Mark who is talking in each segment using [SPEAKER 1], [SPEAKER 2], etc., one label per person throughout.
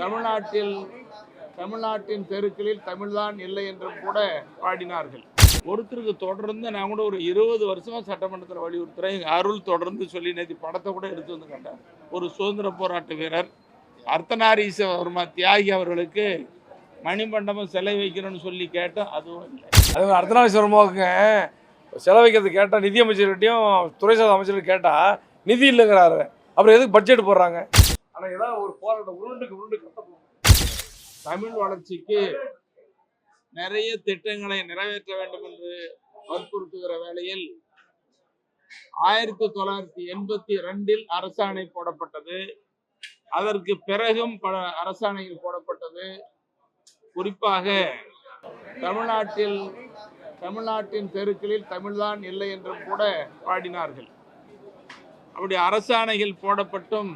[SPEAKER 1] தமிழ்நாட்டில் தமிழ்நாட்டின் தெருக்களில் தமிழ்தான் இல்லை என்றும் கூட பாடினார்கள். ஒருத்தருக்கு தொடர்ந்து நான் கூட ஒரு இருபது வருஷமா சட்டமன்றத்தில் வலியுறுத்துறேன். எங்கள் அருள் தொடர்ந்து சொல்லி நேற்று படத்தை கூட எடுத்து வந்து கண்டேன் ஒரு சுதந்திர போராட்ட வீரர். அர்த்தநாரீஸ்வரமா தியாகி அவர்களுக்கு மணிமண்டபம் சிலை வைக்கணும்னு சொல்லி கேட்டோம் அதுவும் இல்லை.
[SPEAKER 2] அதே அர்த்தநாரீஸ்வரமாவுக்கு சிலை வைக்கிறது கேட்டால் நிதியமைச்சர்கிட்டையும் துறை சார்ந்த அமைச்சர்கிட்ட கேட்டால் நிதி இல்லைங்கிறாரு. அப்புறம் எதுக்கு பட்ஜெட் போடுறாங்க? ஆனால் ஏதாவது ஒரு போராட்டம் உருண்டுக்கு உருண்டு கட்டணும்
[SPEAKER 1] தமிழ் வளர்ச்சிக்கு நிறைய திட்டங்களை நிறைவேற்ற வேண்டும் என்று வற்புறுத்துகிற வேளையில் ஆயிரத்தி தொள்ளாயிரத்தி எண்பத்தி ரெண்டில் அரசாணை போடப்பட்டது. அதற்கு பிறகும் பல அரசாணைகள் போடப்பட்டது. குறிப்பாக தமிழ்நாட்டில் தமிழ்நாட்டின் தெருக்களில் தமிழ்தான் இல்லை என்றும் கூட பாடினார்கள். அப்படி அரசாணைகள் போடப்பட்டும்.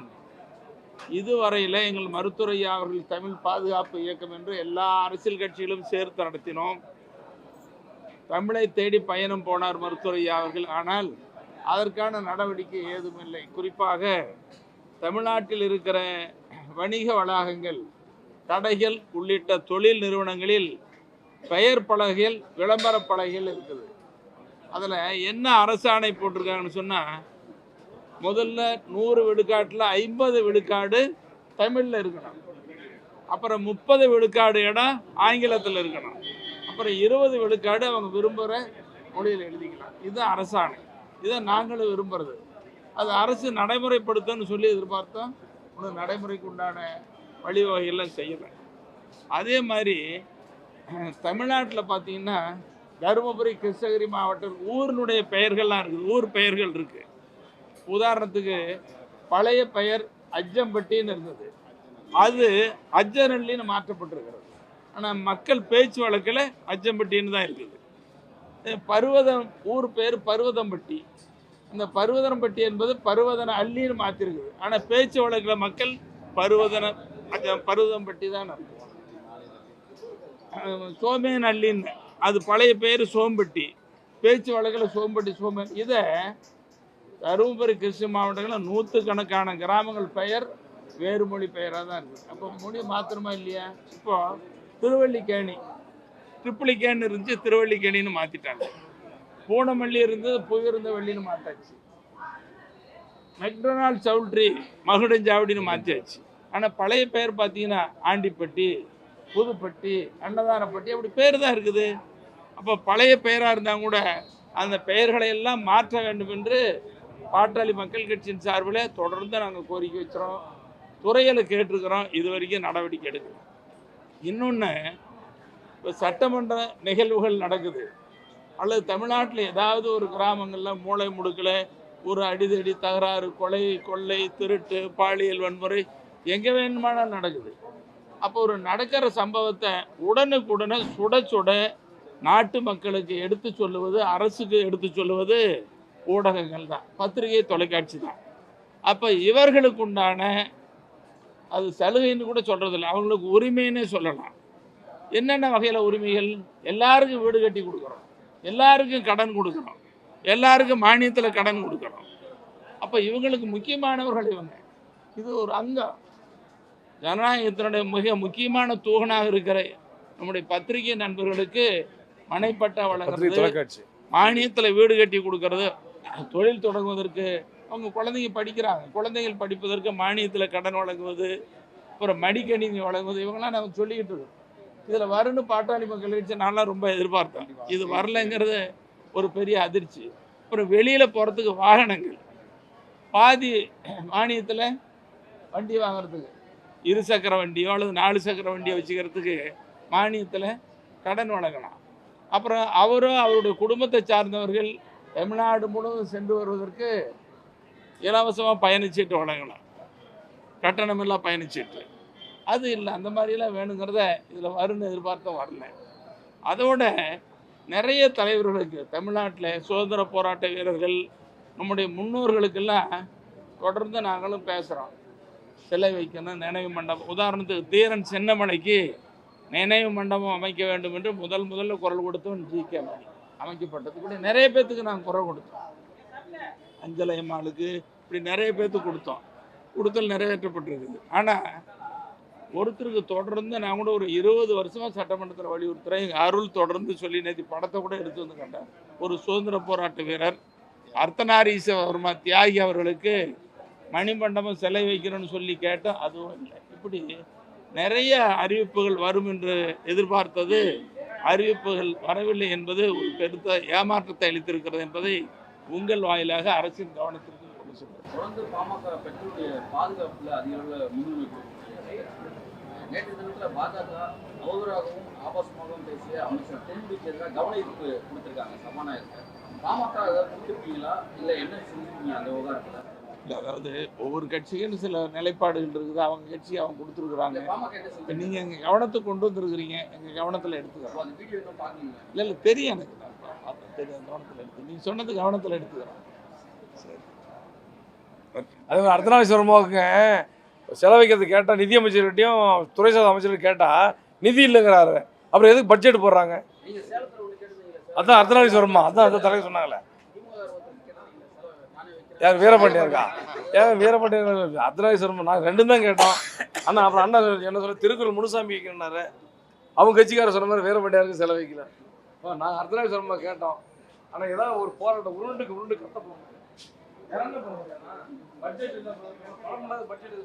[SPEAKER 1] இதுவரையில் எங்கள் மருத்துவரையா அவர்கள் தமிழ் பாதுகாப்பு இயக்கம் என்று எல்லா அரசியல் கட்சிகளும் சேர்த்து நடத்தினோம். தமிழை தேடி பயணம் போனார் மருத்துவரையா அவர்கள். ஆனால் அதற்கான நடவடிக்கை ஏதுமில்லை. குறிப்பாக தமிழ்நாட்டில் இருக்கிற வணிக வளாகங்கள் கடைகள் உள்ளிட்ட தொழில் நிறுவனங்களில் பெயர் பலகைகள் விளம்பர பலகைகள் இருக்குது. அதில் என்ன அரசாணை போட்டிருக்காங்கன்னு சொன்னால் முதல்ல நூறு விழுக்காட்டில் ஐம்பது விழுக்காடு தமிழில் இருக்கணும். அப்புறம் முப்பது விழுக்காடு இடம் ஆங்கிலத்தில் இருக்கணும். அப்புறம் இருபது விழுக்காடு அவங்க விரும்புகிற மொழியில் எழுதிக்கலாம். இதுதான் அரசாணை. இதை நாங்களும் விரும்புறது. அது அரசு நடைமுறைப்படுத்தணும்னு சொல்லி எதிர்பார்த்தோம். இன்னும் நடைமுறைக்கு உண்டான வழிவகைகள்லாம் செய்யலை. அதே மாதிரி தமிழ்நாட்டில் பார்த்தீங்கன்னா தருமபுரி கிருஷ்ணகிரி மாவட்டம் ஊரினுடைய பெயர்கள்லாம் இருக்குது. ஊர் பெயர்கள் இருக்குது உதாரணத்துக்கு பழைய பெயர் அஜ்ஜம்பட்டின்னு இருந்தது. அது அஜ்ஜனல்லின்னு மாற்றப்பட்டிருக்கிறது. ஆனால் மக்கள் பேச்சு வழக்கில் அஜ்ஜம்பட்டின்னு தான் இருக்குது. பருவதம் ஊர் பேர் பருவதம்பட்டி. அந்த பருவதம்பட்டி என்பது பருவதன அள்ளின்னு மாற்றிருக்குது. ஆனால் பேச்சு வழக்கில் மக்கள் பருவதன பருவதம்பட்டி தான் சோமேன் அள்ளின்னு. அது பழைய பேர் சோம்பட்டி. பேச்சு வழக்கில் சோம்பட்டி சோமேன். இதை தருமபுரி கிருஷ்ண மாவட்டங்களில் நூற்றுக்கணக்கான கிராமங்கள் பெயர் வேறு மொழி பெயராக தான் இருக்குது அப்போ மொழி மாத்திரமா இல்லையா? இப்போ திருவள்ளிக்கேணி ட்ரிப்ளிகேன்னு இருந்துச்சு திருவள்ளிக்கேணின்னு மாற்றிட்டாங்க பூனமல்லி இருந்தது புயிருந்த வள்ளின்னு மாற்றாச்சு மெக்டொனால்ட் சவுல்ட்ரி மகுடஞ்சாவடின்னு மாற்றியாச்சு ஆனால் பழைய பெயர் பார்த்தீங்கன்னா ஆண்டிப்பட்டி புதுப்பட்டி அன்னதானப்பட்டி அப்படி பேர் தான் இருக்குது. அப்போ பழைய பெயராக இருந்தால் கூட அந்த பெயர்களை எல்லாம் மாற்ற வேண்டும் என்று பாட்டாளி மக்கள் கட்சியின் சார்பில் தொடர்ந்து நாங்கள் கோரிக்கை வச்சுறோம் துறையில் கேட்டிருக்கிறோம். இது வரைக்கும் நடவடிக்கை எடுக்கல. இன்னொன்று இப்போ சட்டமன்ற நிகழ்வுகள் நடக்குது. அல்லது தமிழ்நாட்டில் ஏதாவது ஒரு கிராமங்களில் மூளை முடுக்கில் ஒரு அடிதடி தகராறு கொலை கொள்ளை திருட்டு பாலியல் வன்முறை எங்கே வேணுமானாலும் நடக்குது. அப்போ ஒரு நடக்கிற சம்பவத்தை உடனுக்குடனே சுட சுட நாட்டு மக்களுக்கு எடுத்து சொல்லுவது அரசுக்கு எடுத்து சொல்லுவது ஊடகங்கள் தான் பத்திரிகை தொலைக்காட்சி தான். அப்போ இவர்களுக்கு உண்டான அது சலுகைன்னு கூட சொல்கிறதில்ல அவங்களுக்கு உரிமைன்னே சொல்லலாம். என்னென்ன வகையில் உரிமைகள்? எல்லாருக்கும் வீடு கட்டி கொடுக்குறோம். எல்லாருக்கும் கடன் கொடுக்குறோம். எல்லாருக்கும் மானியத்தில் கடன் கொடுக்குறோம். அப்போ இவங்களுக்கு முக்கியமானவர்கள் இவங்க. இது ஒரு அங்கம். ஜனநாயகத்தினுடைய மிக முக்கியமான தூகனாக இருக்கிற நம்முடைய பத்திரிகை நண்பர்களுக்கு மனைப்பட்டா வழங்குறது மானியத்தில் வீடு கட்டி கொடுக்கறது தொழில் தொடங்குவதற்கு அவங்க குழந்தைங்க படிக்கிறாங்க. குழந்தைகள் படிப்பதற்கு மானியத்தில் கடன் வழங்குவது அப்புறம் மடிக்கணினி வழங்குவது இவங்கெல்லாம் நாங்கள் சொல்லிக்கிட்டு இருக்கோம். இதில் வரும்னு பாட்டாளி மக்கள் கட்சி நான்லாம் ரொம்ப எதிர்பார்த்தேன். இது வரலைங்கிறது ஒரு பெரிய அதிர்ச்சி. அப்புறம் வெளியில் போகிறதுக்கு வாகனங்கள். பாதி மானியத்தில் வண்டி வாங்குறதுக்கு. இரு சக்கர வண்டியோ அல்லது நாலு சக்கர வண்டியோ வச்சுக்கிறதுக்கு மானியத்தில் கடன் வழங்கலாம். அப்புறம் அவரும் அவருடைய குடும்பத்தை சார்ந்தவர்கள் தமிழ்நாடு முழுவதும் சென்று வருவதற்கு இலவசமாக பயணச்சீட்டு வழங்கலாம். கட்டணமில்லா பயணச்சீட்டு. அது இல்லை அந்த மாதிரிலாம் வேணுங்கிறத இதில் வரும்னு எதிர்பார்த்த வரல. அதோட நிறைய தலைவர்களுக்கு தமிழ்நாட்டில் சுதந்திர போராட்ட வீரர்கள் நம்முடைய முன்னோர்களுக்கெல்லாம் தொடர்ந்து நாங்களும் பேசுகிறோம் சிலை வைக்கணும் நினைவு மண்டபம். உதாரணத்துக்கு தீரன் சின்னமலைக்கு நினைவு மண்டபம் அமைக்க வேண்டும் என்று முதல் முதல்ல குரல் கொடுத்தவன் ஜி கே மணி. அமைக்கப்பட்டது. இப்படி நிறைய பேர்த்துக்கு நாங்கள் குரல் கொடுத்தோம். அஞ்சலை அம்மாளுக்கு இப்படி நிறைய பேர்த்துக்கு கொடுத்தோம். கொடுத்தல் நிறைவேற்றப்பட்டிருக்குது ஆனால் ஒருத்தருக்கு தொடர்ந்து நான் கூட ஒரு இருபது வருஷமாக சட்டமன்றத்தில் வலியுறுத்துகிறேன் எங்கள் அருள் தொடர்ந்து சொல்லி நேற்று படத்தை கூட எடுத்து வந்து கண்டேன் ஒரு சுதந்திர போராட்ட வீரர் அர்த்தநாரீசவர்மா தியாகி அவர்களுக்கு மணிமண்டபம் சிலை வைக்கிறோன்னு சொல்லி கேட்டோம் அதுவும் இல்லை. இப்படி நிறைய அறிவிப்புகள் வரும் என்று எதிர்பார்த்தது அறிவிப்புகள் வரவில்லை என்பது ஒரு பெருத்த ஏமாற்றத்தை அளித்திருக்கிறது என்பதை உங்கள் வாயிலாக அரசின் கவனத்திற்கு கொண்டு செல்கிறேன்.
[SPEAKER 3] தொடர்ந்து பாமக பெற்றோருடைய பாதுகாப்புல அதிக அளவில் முன்னுரிமை கொடுக்கிறாங்க. நேற்று தினத்துல பாஜக அவதூறாகவும் ஆபாசமாகவும் பேசிய அமைச்சர் தென்பிக்கு எதிராக கவன ஈர்ப்பு கொடுத்திருக்காங்க சபாநாயகர் பாமக ஏதாவது இல்லை இல்ல என்ன செஞ்சிருக்கீங்க அந்த விவகாரத்துல?
[SPEAKER 1] இல்லை அதாவது ஒவ்வொரு கட்சிக்கும் சில நிலைப்பாடுகள் இருக்குது அவங்க கட்சி அவங்க கொடுத்துருக்குறாங்க. இப்போ நீங்கள் எங்கள் கவனத்துக்கு கொண்டு வந்திருக்கிறீங்க எங்கள் கவனத்தில் எடுத்துக்கிறோம். இல்லை இல்லை தெரியும் எனக்கு. நான் பார்த்தேன் தெரியும் கவனத்தில் எடுத்து. நீங்கள் சொன்னது கவனத்தில் எடுத்துக்கிறோம். சரி.
[SPEAKER 2] அதே மாதிரி அர்த்தநாதீஸ்வரமாவுக்கு செலவு வைக்கிறது கேட்டால் நிதியமைச்சர்கிட்டையும் துறை சார்ந்த அமைச்சர்கிட்ட கேட்டால் நிதி இல்லைங்கிறாரு. அப்புறம் எதுக்கு பட்ஜெட் போடுறாங்க? அதான் அர்த்தநாதீஸ்வரமா அதான் அந்த தலைவர் சொன்னாங்களே.
[SPEAKER 3] திமுக
[SPEAKER 2] யார் வீரபாண்டியன் இருக்கா ஏன் வீரபாண்டியன் அர்த்தநாதீஸ்வரம் நான் ரெண்டும் தான் கேட்டோம். ஆனால் அப்புறம் அண்ணா என்ன சொல்ல திருக்குறள் முனுசாமி வைக்கணும்னாரு அவங்க கட்சிக்காரர் சொன்ன மாதிரி வீரபாண்டியாருக்கு செலவு வைக்கல. நாங்கள் அர்த்தநாதீஸ்வரமா கேட்டோம். ஆனால் ஏதாவது ஒரு போராட்டம் உருண்டுக்கு உருண்டு கத்த போகிறோம் பட்ஜெட் இல்லை பட்ஜெட்